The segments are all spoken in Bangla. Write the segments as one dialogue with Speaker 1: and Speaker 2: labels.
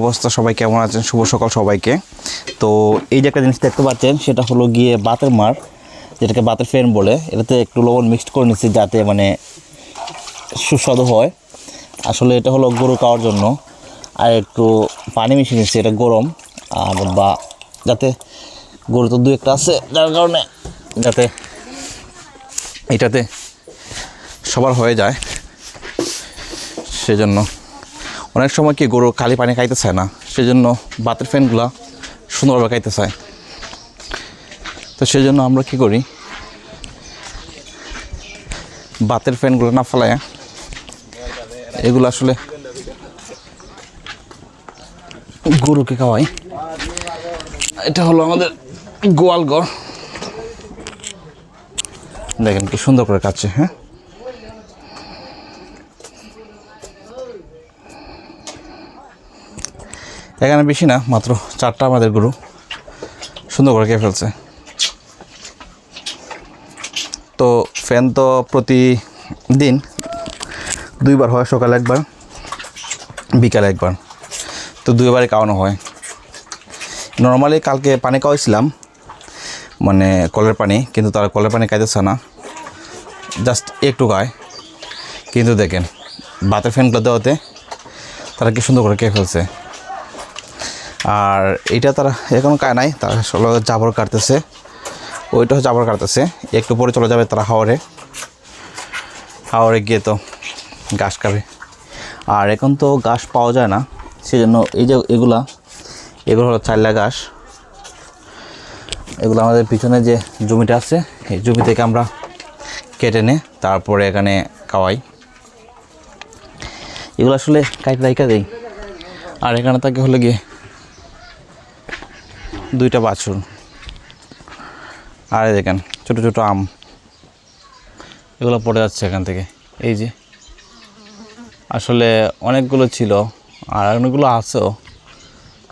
Speaker 1: অবস্থা, সবাই কেমন আছেন? শুভ সকাল সবাইকে। তো এই যে একটা জিনিস দেখতে পাচ্ছেন, সেটা হলো গিয়ে বাতের মার, যেটাকে বাতের ফেন বলে। এটাতে একটু লবণ মিক্সড করে নিচ্ছি যাতে মানে সুস্বাদু হয়। আসলে এটা হলো গরু খাওয়ার জন্য। আর একটু পানি মিশিয়ে নিচ্ছি, এটা গরম। আর বা যাতে গরু তো দু একটা আছে, যার কারণে যাতে এটাতে সবার হয়ে যায়। সেজন্য অনেক সময় কি গরু খালি পানি খাইতে চায় না, সেজন্য বাতের ফ্যানগুলো সুন্দরভাবে খাইতে চায় তো সেই জন্য আমরা কি করি, বাতের ফ্যানগুলো না ফেলায় এগুলো আসলে গরুকে খাওয়াই। এটা হলো আমাদের গোয়াল ঘর দেখেন কি সুন্দর করে কাটছে হ্যাঁ? এখানে বেশি না, মাত্র চারটা আমাদের গরু। সুন্দর করে খেয়ে ফেলছে। তো ফ্যান তো প্রতিদিন দুইবার হয়, সকালে একবার, বিকালে একবার। তো দুইবারে খাওয়ানো হয়। নর্মালি কালকে পানি খাওয়াইছিলাম মানে কলের পানি, কিন্তু তারা কলের পানি খাইতেছে না। জাস্ট একটু খায়। কিন্তু দেখেন, বাতের ফ্যানগুলো দেওয়াতে তারা কি সুন্দর করে খেয়ে ফেলছে। আর এইটা তারা এখনও কায় নাই, তারা আসলে জাবর কাটতেছে। ওইটা জাবর কাটতেছে। একটু পরে চলে যাবে তারা হাওয়ারে হাওয়ারে গিয়ে তো ঘাস খাবে আর এখন তো ঘাস পাওয়া যায় না সেই জন্য এই যে এগুলা, এগুলো হলো চাইলা ঘাস। এগুলো আমাদের পিছনে যে জমিটা আছে, এই জমি থেকে আমরা কেটে নে, তারপরে এখানে খাওয়াই। এগুলো আসলে কাইট রাইকা দেই। আর এখানে থাকে হলো গিয়ে দুইটা বাছুর। আর দেখেন, ছোটো ছোটো আম। এগুলো পড়ে যাচ্ছে এখান থেকে। এই যে, আসলে অনেকগুলো ছিল, আর অনেকগুলো আছেও।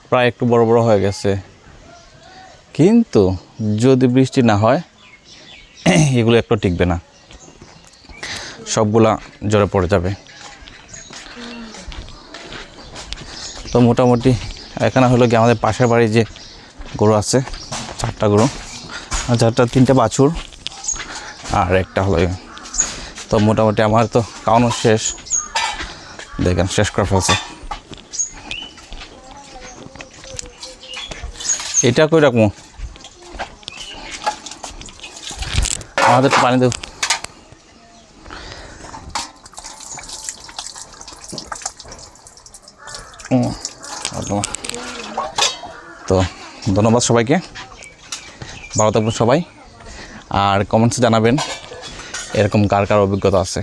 Speaker 1: প্রায় একটু বড় বড় হয়ে গেছে। কিন্তু যদি বৃষ্টি না হয়, এগুলো একটু টিকবে না। সবগুলা জলে পড়ে যাবে। তো মোটামুটি এখানে হলো কি আমাদের পাশের বাড়ি যে গরু আছে, চারটা গরু। আর চারটা, তিনটে বাছুর। আর একটা হলো তো মোটামুটি আমার তো খাওয়ানো শেষ। দেখেন, শেষ করে ফেলছে। এটা কই রাখব? আমাদের পানি দেব। তো ধন্যবাদ সবাইকে। ভালো থাকবেন সবাই। আর কমেন্টসে জানাবেন এরকম কার কার অভিজ্ঞতা আছে।